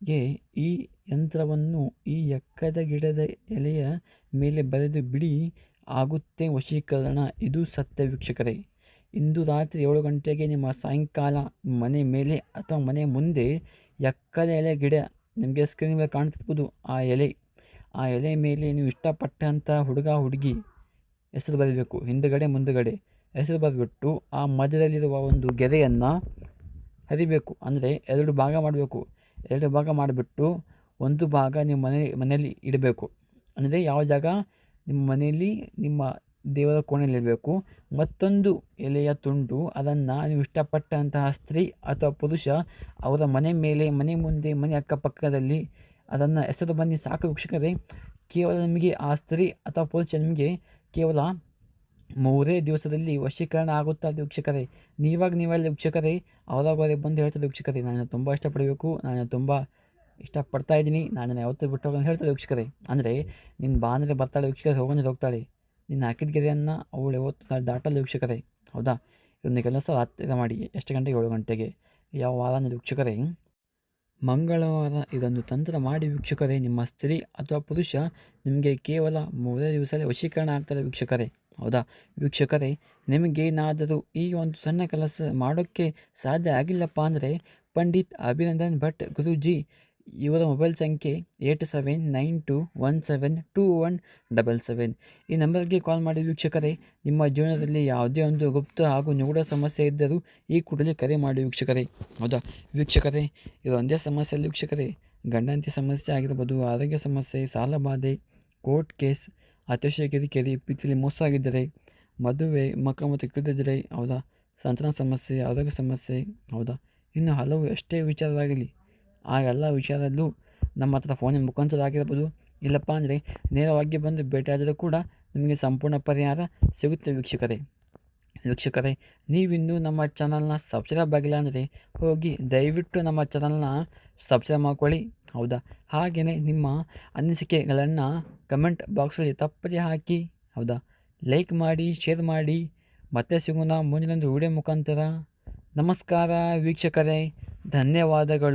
ಗಂಟೆಗೆ ಈ ಯಂತ್ರವನ್ನು ಈ ಎಕ್ಕದ ಗಿಡದ ಎಲೆಯ ಮೇಲೆ ಬರೆದು ಬಿಡಿ, ಆಗುತ್ತೆ ವಶೀಕರಣ, ಇದು ಸತ್ಯ ವೀಕ್ಷಕರೇ. ಇಂದು ರಾತ್ರಿ ಏಳು ಗಂಟೆಗೆ ನಿಮ್ಮ ಸಾಯಂಕಾಲ ಮನೆ ಮೇಲೆ ಅಥವಾ ಮನೆ ಮುಂದೆ ಎಕ್ಕದ ಎಲೆ ಗಿಡ ನಿಮಗೆ ಸ್ಕ್ರೀನ್ ಮೇಲೆ ಕಾಣ್ತಿರ್ಬೋದು, ಆ ಎಲೆ. ಆ ಎಲೆ ಮೇಲೆ ನೀವು ಇಷ್ಟಪಟ್ಟಂಥ ಹುಡುಗ, ಹುಡುಗಿ ಹೆಸರು ಬರೀಬೇಕು. ಹಿಂದುಗಡೆ, ಮುಂದುಗಡೆ ಹೆಸರು ಬರೆದ್ಬಿಟ್ಟು ಆ ಮಧ್ಯದಲ್ಲಿರುವ ಒಂದು ಗೆರೆಯನ್ನು ಹರಿಬೇಕು. ಅಂದರೆ ಎರಡು ಭಾಗ ಮಾಡಬೇಕು. ಎರಡು ಭಾಗ ಮಾಡಿಬಿಟ್ಟು ಒಂದು ಭಾಗ ನಿಮ್ಮ ಮನೆ, ಮನೆಯಲ್ಲಿ ಇಡಬೇಕು. ಅಂದರೆ ಯಾವ ಜಾಗ? ನಿಮ್ಮ ಮನೆಯಲ್ಲಿ ನಿಮ್ಮ ದೇವರ ಕೋಣೆಯಲ್ಲಿ ಇರಬೇಕು ಮತ್ತೊಂದು ಎಲೆಯ ತುಂಡು, ಅದನ್ನು ನೀವು ಇಷ್ಟಪಟ್ಟಂತಹ ಸ್ತ್ರೀ ಅಥವಾ ಪುರುಷ ಅವರ ಮನೆ ಮೇಲೆ, ಮನೆ ಮುಂದೆ, ಮನೆ ಅಕ್ಕಪಕ್ಕದಲ್ಲಿ ಅದನ್ನು ಹೆಸರು ಬನ್ನಿ ಸಾಕು ವೀಕ್ಷಕರೇ. ಕೇವಲ ನಿಮಗೆ ಆ ಸ್ತ್ರೀ ಅಥವಾ ಪುರುಷ ನಿಮಗೆ ಕೇವಲ ಮೂರೇ ದಿವಸದಲ್ಲಿ ವಶೀಕರಣ ಆಗುತ್ತದೆ ವೀಕ್ಷಕರೇ, ನೀವಾಗ ನೀವಲ್ಲಿ ವೀಕ್ಷಕರೇ ಅವರಾಗವರೇ ಬಂದು ಹೇಳ್ತಾರೆ ವೀಕ್ಷಕರೇ, ನಾನು ತುಂಬ ಇಷ್ಟಪಡಬೇಕು, ನಾನು ತುಂಬ ಇಷ್ಟಪಡ್ತಾ ಇದ್ದೀನಿ, ನಾನು ಯಾವತ್ತೂ ಬಿಟ್ಟು ಹೋಗೋಣ ಹೇಳ್ತಾರೆ ವೀಕ್ಷಕರೇ. ಅಂದರೆ ನಿನ್ನ ಬಾಂಧ್ರೆ ಬರ್ತಾಳೆ ವೀಕ್ಷಕರೇ, ಹೋಗೋಣ ಹೋಗ್ತಾಳೆ. ನಿನ್ನ ಹಾಕಿದ ಗೆರೆಯನ್ನು ಅವಳು ಯಾವತ್ತು ದಾಟಲು ವೀಕ್ಷಕರೇ. ಹೌದಾ? ಇದನ್ನ ಕೆಲಸ ಹತ್ತಿರ ಮಾಡಿ, ಎಷ್ಟು ಗಂಟೆಗೆ, ಏಳು ಗಂಟೆಗೆ, ಯಾವ ವಾರ ವೀಕ್ಷಕರೇ? ಮಂಗಳವಾರ ಇದೊಂದು ತಂತ್ರ ಮಾಡಿ ವೀಕ್ಷಕರೇ, ನಿಮ್ಮ ಸ್ತ್ರೀ ಅಥವಾ ಪುರುಷ ನಿಮಗೆ ಕೇವಲ ಮೂರೇ ದಿವಸದಲ್ಲಿ ವಶೀಕರಣ ಆಗ್ತಾರೆ ವೀಕ್ಷಕರೇ. ಹೌದಾ? ವೀಕ್ಷಕರೇ, ನಿಮಗೇನಾದರೂ ಈ ಒಂದು ಸಣ್ಣ ಕೆಲಸ ಮಾಡೋಕ್ಕೆ ಸಾಧ್ಯ ಆಗಿಲ್ಲಪ್ಪ ಅಂದರೆ ಪಂಡಿತ್ ಅಭಿನಂದನ್ ಭಟ್ ಗುರೂಜಿ ಇವರ ಮೊಬೈಲ್ ಸಂಖ್ಯೆ eight seven nine two one seven two one double seven. ಈ ನಂಬರ್ಗೆ ಕಾಲ್ ಮಾಡಿ ವೀಕ್ಷಕರೇ, ನಿಮ್ಮ ಜೀವನದಲ್ಲಿ ಯಾವುದೇ ಒಂದು ಗುಪ್ತ ಹಾಗೂ ನಿಗೂಢ ಸಮಸ್ಯೆ ಇದ್ದರೂ ಈ ಕೂಡಲೇ ಕರೆ ಮಾಡಿ ವೀಕ್ಷಕರೇ. ಹೌದಾ? ವೀಕ್ಷಕರೇ, ಇದು ಒಂದೇ ಸಮಸ್ಯೆ ಅಲ್ಲ ವೀಕ್ಷಕರೇ. ಗಂಡಂತಿ ಸಮಸ್ಯೆ ಆಗಿರ್ಬೋದು, ಆರೋಗ್ಯ ಸಮಸ್ಯೆ, ಸಾಲ ಬಾಧೆ, ಕೋರ್ಟ್ ಕೇಸ್ ಅತಿಶಯ ಕಿರಿಕಿರಿ ಪ್ರೀತಿಯಲ್ಲಿ ಮೋಸ ಆಗಿದ್ದರೆ ಮದುವೆ, ಮಕ್ಕಳು ಮತ್ತು ಕಿಡಿದಿದ್ದರೆ ಹೌದಾ? ಸಂತಾನ ಸಮಸ್ಯೆ, ಆರೋಗ್ಯ ಸಮಸ್ಯೆ, ಹೌದಾ? ಇನ್ನು ಹಲವು ಎಷ್ಟೇ ವಿಚಾರವಾಗಲಿ ಆ ಎಲ್ಲ ವಿಚಾರದಲ್ಲೂ ನಮ್ಮ ಹತ್ರ ಫೋನಿನ ಮುಖಾಂತರ ಆಗಿರ್ಬೋದು ಇಲ್ಲಪ್ಪ ಅಂದರೆ ನೇರವಾಗಿ ಬಂದು ಭೇಟಿಯಾದರೂ ಕೂಡ ನಿಮಗೆ ಸಂಪೂರ್ಣ ಪರಿಹಾರ ಸಿಗುತ್ತೆ ವೀಕ್ಷಕರೇ. ವೀಕ್ಷಕರೇ, ನೀವಿನ್ನೂ ನಮ್ಮ ಚಾನಲ್ನ ಸಬ್ಸ್ಕ್ರೈಬ್ ಆಗಿಲ್ಲ ಅಂದರೆ ಹೋಗಿ ದಯವಿಟ್ಟು ನಮ್ಮ ಚಾನಲ್ನ ಸಬ್ಸ್ಕ್ರೈಬ್ ಮಾಡ್ಕೊಳ್ಳಿ. ಹೌದಾ? ಹಾಗೆಯೇ ನಿಮ್ಮ ಅನಿಸಿಕೆಗಳನ್ನು ಕಮೆಂಟ್ ಬಾಕ್ಸಲ್ಲಿ ತಪ್ಪದೆ ಹಾಕಿ, ಹೌದಾ? ಲೈಕ್ ಮಾಡಿ ಶೇರ್ ಮಾಡಿ, ಮತ್ತೆ ಸಿಗೋಣ ಮುಂದಿನೊಂದು ವಿಡಿಯೋ ಮುಖಾಂತರ ನಮಸ್ಕಾರ ವೀಕ್ಷಕರೇ, ಧನ್ಯವಾದಗಳು.